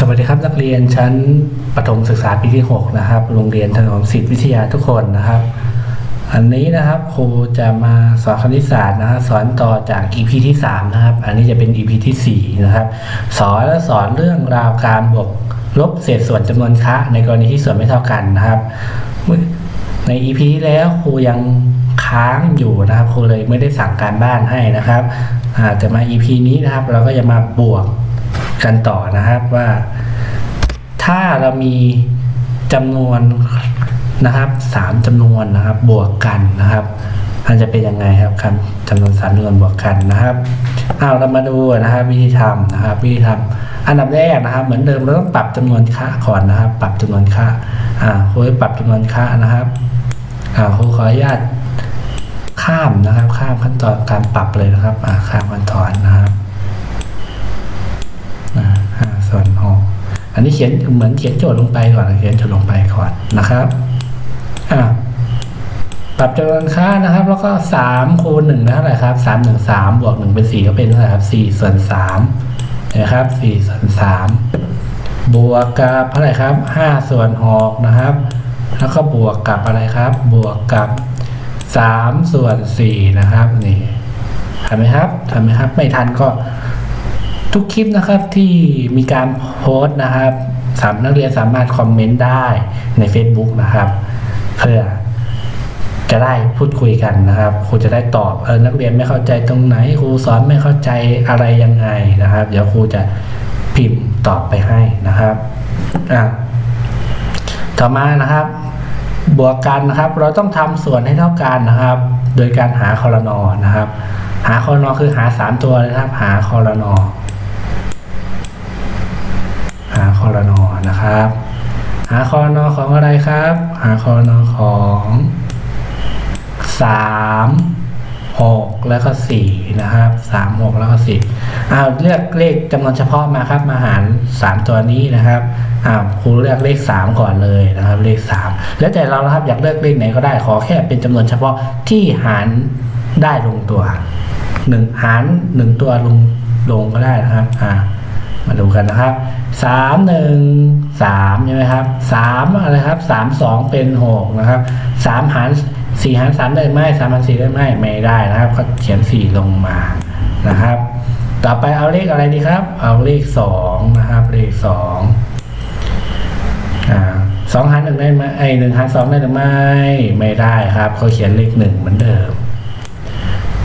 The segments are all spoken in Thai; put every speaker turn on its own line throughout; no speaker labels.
สวัสดีครับนักเรียนชั้นประถมศึกษาปีที่ 6 นะครับ โรงเรียนถนอมสิทธิวิทยาทุกคนนะครับ อันนี้นะครับครูจะมาสอนคณิตศาสตร์นะฮะสอนต่อจาก EP ที่ 3 นะครับ อันนี้จะเป็น EP ที่ 4 นะครับ สอนและสอนเรื่องราวการบวกลบเศษส่วนจำนวนคะในกรณีที่ส่วนไม่เท่ากันนะครับใน EP ที่แล้วครูยังค้างอยู่นะครับครูเลยไม่ได้สั่งการบ้านให้นะครับแต่มา EP นี้นะครับ เราก็จะมาบวกกันต่อนะครับว่า ถ้าเรามีจำนวนนะครับสามจำนวนนะครับบวกกันนะครับมันจะเป็นยังไงครับคำจำนวนสามจำนวนบวกกันนะครับเอาเรามาดูนะครับ วิธีทำนะครับ วิธีทำอันดับแรกนะครับ เหมือนเดิมเราต้องปรับจำนวนค่าก่อนนะครับ ปรับจำนวนค่าอ่าครูปรับจำนวนค่านะครับอ่าครูขออนุญาตข้ามนะครับ ข้ามขั้นตอนการปรับเลยนะครับอ่าข้ามขั้นตอนนะครับ อ่าห้าส่วนหก อันนี้เขียนเหมือนเขียนโจทย์ลงไปก่อนเขียนโจทย์ลงไปก่อนนะครับอ่าปรับจำนวนค่านะครับ แล้วก็สามคูณหนึ่งได้เท่าไหร่ครับสามหนึ่งสามบวกหนึ่งเป็นสี่ก็เป็นเท่าไหร่ครับสี่ส่วนสามนะครับสี่ส่วนสามบวกกับเท่าไหร่ครับห้าส่วนหกนะครับ แล้วก็บวกกับอะไรครับ บวกกับสามส่วนสี่นะครับนี่ทันไหมครับทันไหมครับ ไม่ทันก็ ทุกคลิปนะครับที่มีการโพสต์นะครับสามนักเรียนสามารถคอมเมนต์ได้ใน Facebook นะครับ เพื่อจะได้พูดคุยกันนะครับครูจะได้ตอบเออนักเรียนไม่เข้าใจตรงไหนครูสอนไม่เข้าใจอะไรยังไงนะครับ เดี๋ยวครูจะพิมพ์ตอบไปให้นะครับอะต่อมานะครับ บวกกันนะครับ เราต้องทำส่วนให้เท่ากันนะครับ โดยการหาคอรนอนะครับ หาคอรนอคือหาสามตัวนะครับ หาคอรนอ หาคอรนอ นะครับ หาคอนอของอะไรครับ หาคอนอของสามหกแล้วก็สี่นะครับสามหกแล้วก็สี่อ้าวเลือกเลขจำนวนเฉพาะมาครับ มาหารสามตัวนี้นะครับอ้าวครูเลือกเลขสามก่อนเลยนะครับ เลขสามแล้วแต่เรานะครับอยากเลือกเลขไหนก็ได้ขอแค่เป็นจำนวนเฉพาะที่หารได้ลงตัวหนึ่งหารหนึ่งตัวลงลงก็ได้นะครับอ่า มาดูกันนะครับสามหนึ่งสามใช่ไหมครับสามอะไรครับสามสองเป็นหกนะครับสามหารสี่หารสามได้ไหมสามหารสี่ได้ไหมไม่ได้นะครับก็เขียนสี่ลงมานะครับ ต่อไปเอาเลขอะไรดีครับ เอาเลขสองนะครับ เลขสองอ่าสองหารหนึ่งได้ไหมไอหนึ่งหารสองได้หรือไม่ไม่ได้ครับเขาเขียนเลขหนึ่งเหมือนเดิม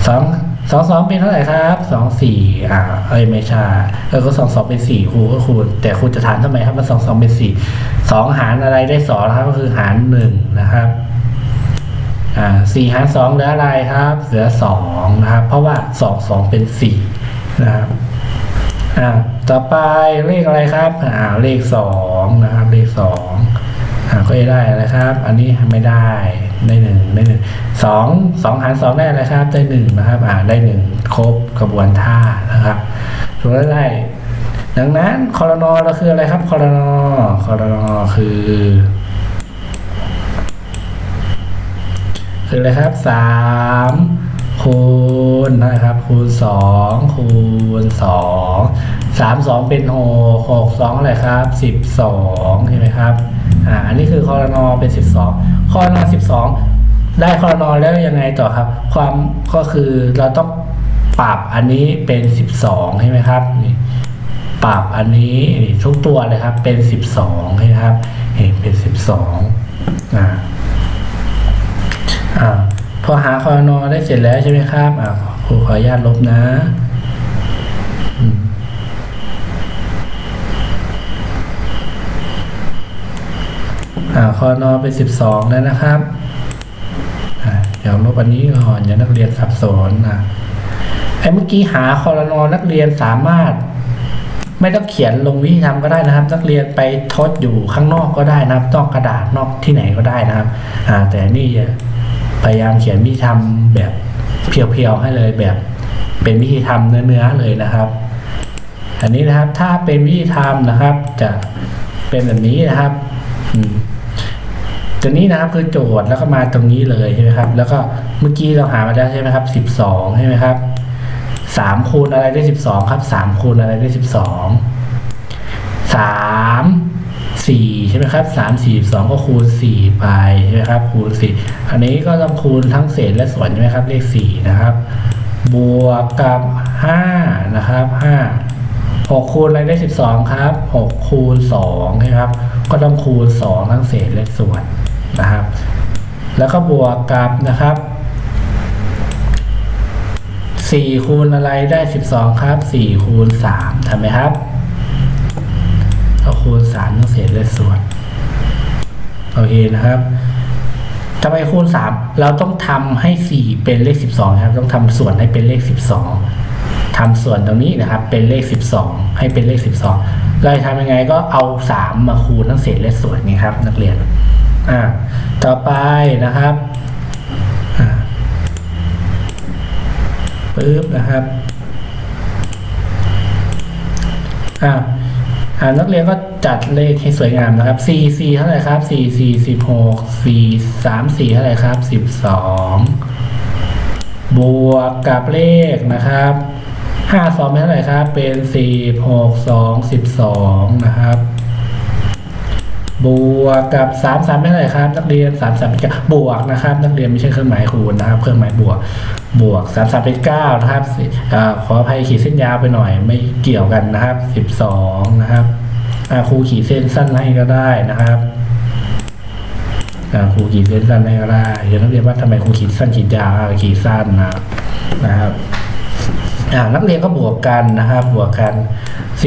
สอง สองสองเป็นเท่าไหร่ครับสองสี่อ่าเอ้ยไม่ใช่เออก็สองสองเป็นสี่ครูก็ครูแต่ครูจะถามทำไมครับว่าสองสองเป็นสี่สองหารอะไรได้สองครับก็คือหารหนึ่งนะครับอ่าสี่หารสองเหลืออะไรครับเหลือสองนะครับ เพราะว่าสองสองเป็นสี่นะครับอ่าต่อไปเลขอะไรครับอ่าเลขสองนะครับเลขสอง อ่ได้อะไรครับ อันนี้ไม่ได้ได้หนึ่งได้หนึ่งสองสองหารสองได้อะไรครับ ได้หนึ่งนะครับอ่าได้หนึ่งครบกระบวนท่านะครับถูกแล้วได้ ดังนั้นคอรนอเราคืออะไรครับคอรนอคอรนอคือ คืออะไรครับสามคูณนะครับคูณสองคูณสองสามสองเป็นหกหกสองอะไรครับสิบสองใช่ไหมครับ อ่าอันนี้คือคอรนอเป็นสิบสองคอรนอสิบสองได้คอรนอแล้วยังไงต่อครับ ความก็คือเราต้องปรับอันนี้เป็นสิบสองใช่ไหมครับนี่ปรับอันนี้ทุกตัวเลยครับ เป็นสิบสองใช่ไหมครับเห็นเป็นสิบสองอ่าอ่าพอหาคอนอได้เสร็จแล้วใช่ไหมครับอ่าครูขออนุญาตลบนะอืม อ่าคอนอเป็นสิบสองแล้วนะครับอ่าเดี๋ยวลบอันนี้ก่อนอย่านักเรียนสับสนนะไอ้เมื่อกี้หาคอรนอนักเรียนสามารถ ไม่ต้องเขียนลงวิธีทำก็ได้นะครับ นักเรียนไปทดอยู่ข้างนอกก็ได้นะครับนอกกระดาษนอกที่ไหนก็ได้นะครับอ่าแต่นี่พยายามเขียนวิธีทำแบบเพียวๆให้เลยแบบ เป็นวิธีทำเนื้อๆเลยนะครับ อันนี้นะครับถ้าเป็นวิธีทำนะครับ จะเป็นแบบนี้นะครับอืม ตัวนี้นะครับคือโจทย์แล้วก็มาตรงนี้เลยใช่ไหมครับ แล้วก็เมื่อกี้เราหามาแล้วใช่ไหมครับสิบสองใช่ไหมครับสามคูณอะไรได้สิบสองครับสามคูณอะไรได้สิบสองสามสี่ใช่ไหมครับสามสี่สองก็คูณสี่ไปใช่ไหมครับ คูณสี่อันนี้ก็ต้องคูณทั้งเศษและส่วนใช่ไหมครับ เลขสี่นะครับ บวกกับห้านะครับห้าหกคูณอะไรได้สิบสองครับหกคูณสองนะครับ ก็ต้องคูณสองทั้งเศษและส่วน นะครับ แล้วก็บวกกับนะครับสี่คูณอะไรได้สิบสองครับสี่คูณสามทำไหมครับก็คูณสามทั้งเศษและส่วนโอเคนะครับทำไมคูณสามเราต้องทำให้สี่เป็นเลขสิบสองครับ ต้องทำส่วนให้เป็นเลขสิบสองทำส่วนตรงนี้นะครับ เป็นเลขสิบสองให้เป็นเลขสิบสองเราจะทำยังไงก็เอาสามมาคูณทั้งเศษและส่วนนี่ครับ นักเรียน อ่าต่อไปนะครับปึ๊บนะครับอ่าอ่านักเรียนก็จัดเลขให้สวยงามนะครับ4 4เท่าไหร่ครับ4 4 16 4 3 4เท่าไหร่ครับ12บวกกับเลขนะครับ5 2เป็นเท่าไหร่ครับ เป็น4 6 2 12นะครับ บวกกับ3 3เป็นเท่ไหร่ครับ นักเรียน3 3เป็นเก้าบวกนะครับ นักเรียนไม่ใช่เครื่องหมายคูณนะครับ เครื่องหมายบวกบวก3 3เป็น9นะครับอ่าขออภัยขีดเส้นยาวไปหน่อยไม่เกี่ยวกันนะครับ 12 นะครับอ่าครูขีดเส้นสั้นให้ก็ได้นะครับอ่าครูขีดเส้นสั้นให้ก็ได้เดี๋ยวนักเรียนว่าทำไมครูขีดสั้นขีดยาวขีดสั้นนะครับ นะครับอ่านักเรียนก็บวกกันนะครับ บวกกัน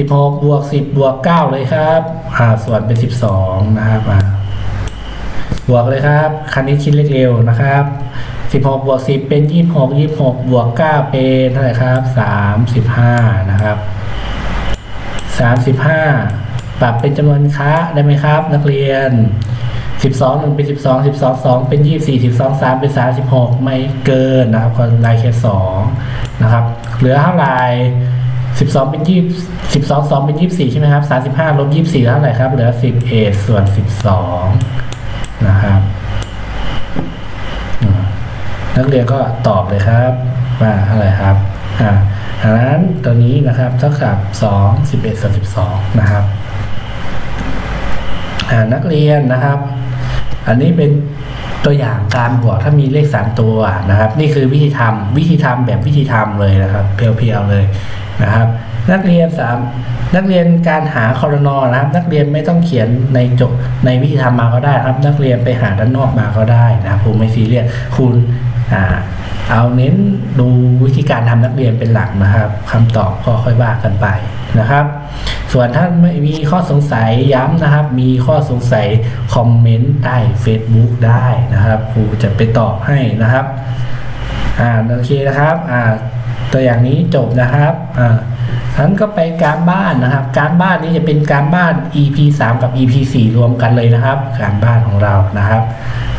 16 บวก 10 บวก 9 เลยครับอ่าส่วนเป็น 12 นะครับอ่าบวกเลยครับคันนี้คิดเลขเร็วนะครับ 16 บวก 10 เป็น 26 26 บวก 9 เป็นเท่าไหร่ครับ 35 นะครับ 35 ปรับเป็นจำนวนค้าได้ไหมครับ นักเรียน สิบสองหนึ่งเป็นสิบสองสิบสองสองเป็นยี่สี่สิบสองสามเป็นสามสิบหกไม่เกินนะครับคนลายเคสสองนะครับเหลือเท่าไรสิบสองเป็นยี่สิบสองสองเป็นยี่สี่ใช่ไหมครับสามสิบห้าลบยี่สี่เท่าไหร่ครับ เหลือสิบเอ็ดส่วนสิบสองนะครับนักเรียนก็ตอบเลยครับว่าอะไรครับอ่าดังนั้นตัวนี้นะครับเท่ากับสองสิบเอ็ดส่วนสิบสองนะครับ นักเรียนนะครับ อันนี้เป็นตัวอย่างการบวกถ้ามีเลขสามตัวนะครับ นี่คือวิธีทำวิธีทำแบบวิธีทำเลยนะครับ เพียวๆเลยนะครับ นักเรียนสามนักเรียนการหาคอรนอนะครับ นักเรียนไม่ต้องเขียนในจบในวิธีทำมาก็ได้ครับ นักเรียนไปหาด้านนอกมาก็ได้นะครับผมไม่ซีเรียสคุณอ่าเอาเน้นดูวิธีการทำนักเรียนเป็นหลักนะครับคำตอบก็ค่อยว่ากันไปนะครับ ส่วนท่านไม่มีข้อสงสัยย้ำนะครับ มีข้อสงสัยคอมเมนต์ใต้ Facebook ได้นะครับครูจะไปตอบให้นะครับอ่าโอเคนะครับอ่าตัวอย่างนี้จบนะครับอ่า ท่านก็ไปการบ้านนะครับ การบ้านนี้จะเป็นการบ้าน EP 3 กับ EP 4 รวมกันเลยนะครับ การบ้านของเรานะครับ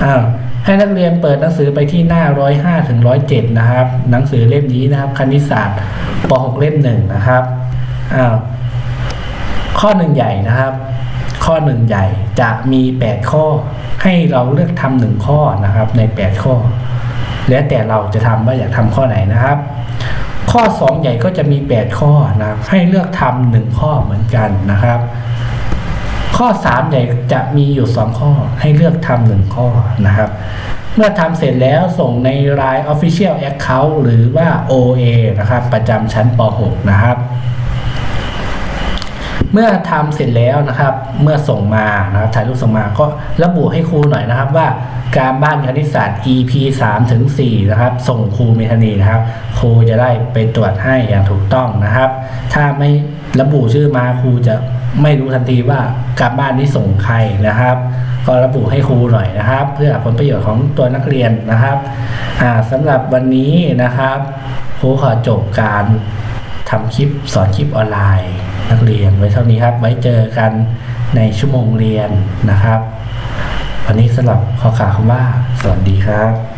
อ่าให้นักเรียนเปิดหนังสือไปที่หน้า 105ถึง107 นะครับ หนังสือเล่มนี้นะครับ คณิตศาสตร์ป .6 เล่มหนึ่งนะครับอ้าวข้อหนึ่งใหญ่นะครับ ข้อหนึ่งใหญ่จะมี 8 ข้อ ให้เราเลือกทำหนึ่งข้อนะครับ ใน 8 ข้อ แล้วแต่เราจะทำว่าอยากทำข้อไหนนะครับ ข้อ 2 ใหญ่ก็จะมี 8 ข้อนะครับให้เลือกทำหนึ่งข้อเหมือนกันนะครับ ข้อ 3 ใหญ่จะมีอยู่ 2 ข้อให้เลือกทำหนึ่งข้อนะครับ เมื่อทำเสร็จแล้วส่งใน Line Official Account หรือว่า OA นะครับ ประจำชั้นป .6 นะครับ เมื่อทำเสร็จแล้วนะครับ เมื่อส่งมานะครับถ่ายรูปส่งมาก็ระบุให้ครูหน่อยนะครับว่าการบ้านคณิตศาสตร์ EP 3ถึง4นะครับ ส่งครูเมธานีนะครับ ครูจะได้ไปตรวจให้อย่างถูกต้องนะครับ ถ้าไม่ระบุชื่อมาครูจะไม่รู้ทันทีว่าการบ้านนี้ส่งใครนะครับ ก็ระบุให้ครูหน่อยนะครับ เพื่อผลประโยชน์ของตัวนักเรียนนะครับอ่าสำหรับวันนี้นะครับครูขอจบการ ทำคลิปสอนคลิปออนไลน์ นักเรียนไว้เท่านี้ครับ ไว้เจอกันในชั่วโมงเรียนนะครับ วันนี้สำหรับข้อข่าวคำว่า สวัสดีครับ